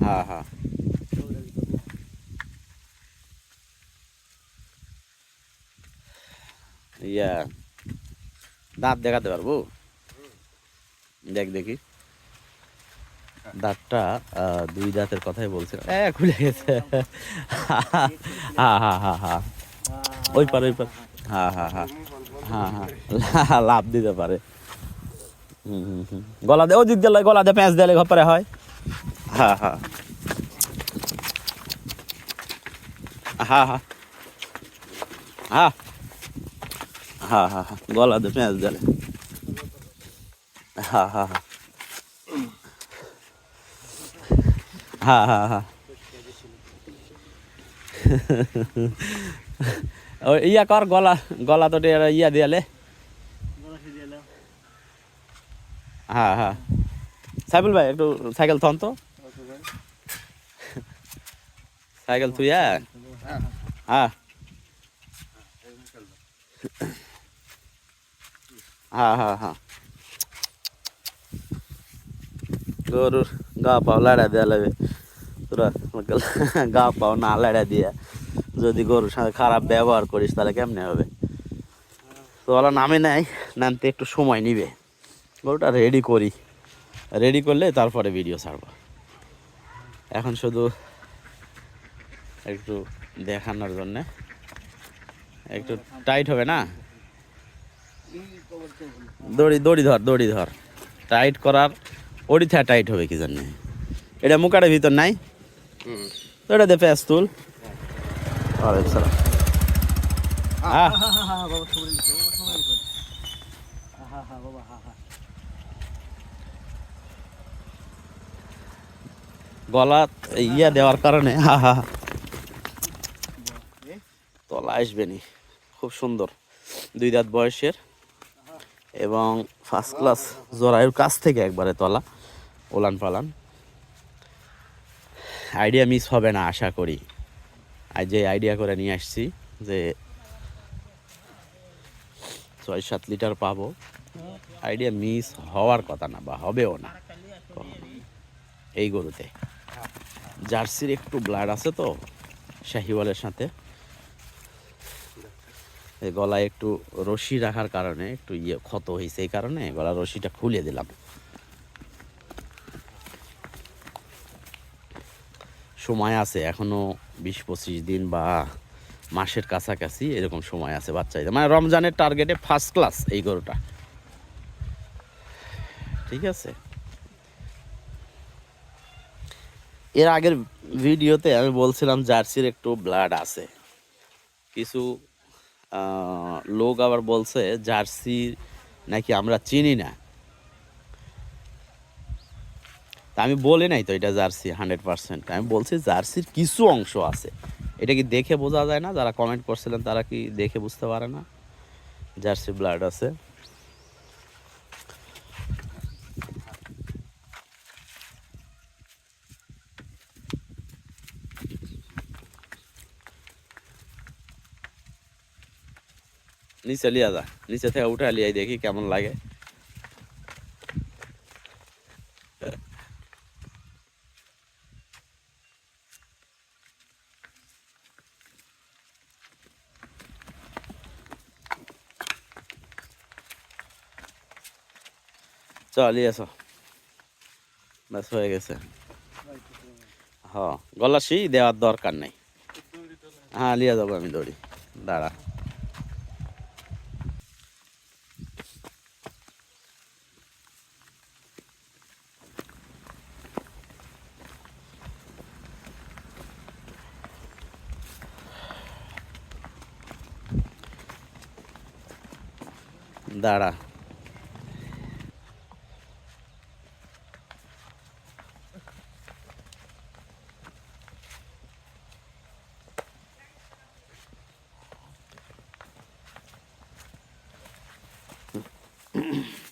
হ্যাঁ হ্যাঁ। ইয়া, দাঁত দেখাতে পারব? দেখ দেখি। দাঁতটা দুই দাঁতের কথাই বলছিলাম এ, খুলে গেছে। হ্যাঁ হ্যাঁ হ্যাঁ হ্যাঁ। ওই পার ওই পার। হ্যাঁ হ্যাঁ হ্যাঁ। হ্যাঁ হ্যাঁ। লা- লাভ দিতে পারে। হুম হুম হুম। গলা দে, ও দিক দিলে গলা দে, প্যাঁচ দিলে ঘপরে হয়। হ্যাঁ হ্যাঁ। হ্যাঁ হ্যাঁ। হ্যাঁ। হ্যাঁ হ্যাঁ হ্যাঁ। পেঁয়াজ দিলে ইয়া কর, গলা গলা তো ইয়া দিয়ালে হ্যাঁ হ্যাঁ। সাইবুল ভাই, একটু সাইকেল থন তো। সাইকেল তুই হ্যাঁ? হ্যাঁ। হ্যাঁ হ্যাঁ গরুর গা পাও লাড়া দেওয়া লাগবে। তোরা গা পাও না লাড়া দিয়া। যদি গরুর সাথে খারাপ ব্যবহার করিস, তাহলে কেমনে হবে? তো ওরা নামে নেয় নামতে একটু সময় নিবে। গরুটা রেডি করি। রেডি করলে তারপরে ভিডিও ছাড়বো। এখন শুধু একটু দেখানোর জন্যে। একটু টাইট হবে না? দড়ি দড়ি ধর দড়ি ধর। টাইট করার ওড়ি থা টাইট হবে কি জানি। এটা মুকারের ভিতর নাই? তো এটা দে পেঁয়াজ তুল গলা ইয়া দেওয়ার কারণে হা হা হা। তলা আসবে নি খুব সুন্দর। দুই দাঁত বয়সের এবং ফার্স্ট ক্লাস জরায়ুর কাছ থেকে একবারে তলা, ওলান পালান। আইডিয়া মিস হবে না, আশা করি। আজ যে আইডিয়া করে নিয়ে আসছি যে ছয় সাত লিটার পাবো। আইডিয়া মিস হওয়ার কথা না বা হবেও না। এই গরুতে। জার্সির একটু ব্লাড আছে তো, শাহিওয়ালের সাথে। গলায় একটু রশি রাখার কারণে একটু ইয়ে ক্ষত হয়েছে, এই কারণে গলার রশিটা খুলে দিলাম। সময় আছে, এখনও বিশ পঁচিশ দিন বা মাসের কাছাকাছি এরকম সময় আছে বাচ্চাদের। মানে রমজানের টার্গেটে ফার্স্ট ক্লাস এই গরুটা। ঠিক আছে? এর আগের ভিডিওতে আমি বলছিলাম জার্সির একটু ব্লাড আছে। কিছু লোক আবার বলছে, জার্সি নাকি আমরা চিনি না? তা আমি বলি নাই তো, এটা জার্সি, হান্ড্রেড পার্সেন্ট। আমি বলছি, জার্সির কিছু অংশ আছে। এটা কি দেখে বোঝা যায় না? যারা কমেন্ট করছিলেন তারা কি দেখে বুঝতে পারে না? জার্সি ব্লাড আছে। নিচে লিয়া যা, নিচে থেকে উঠে লিয়াই দেখি কেমন লাগে। চল হয়ে গেছে। হ গলা সেই দেওয়ার দরকার নেই। হ্যাঁ লিয়ে যাব আমি দড়ি। দাঁড়া। দাঁড়া Mm-hmm.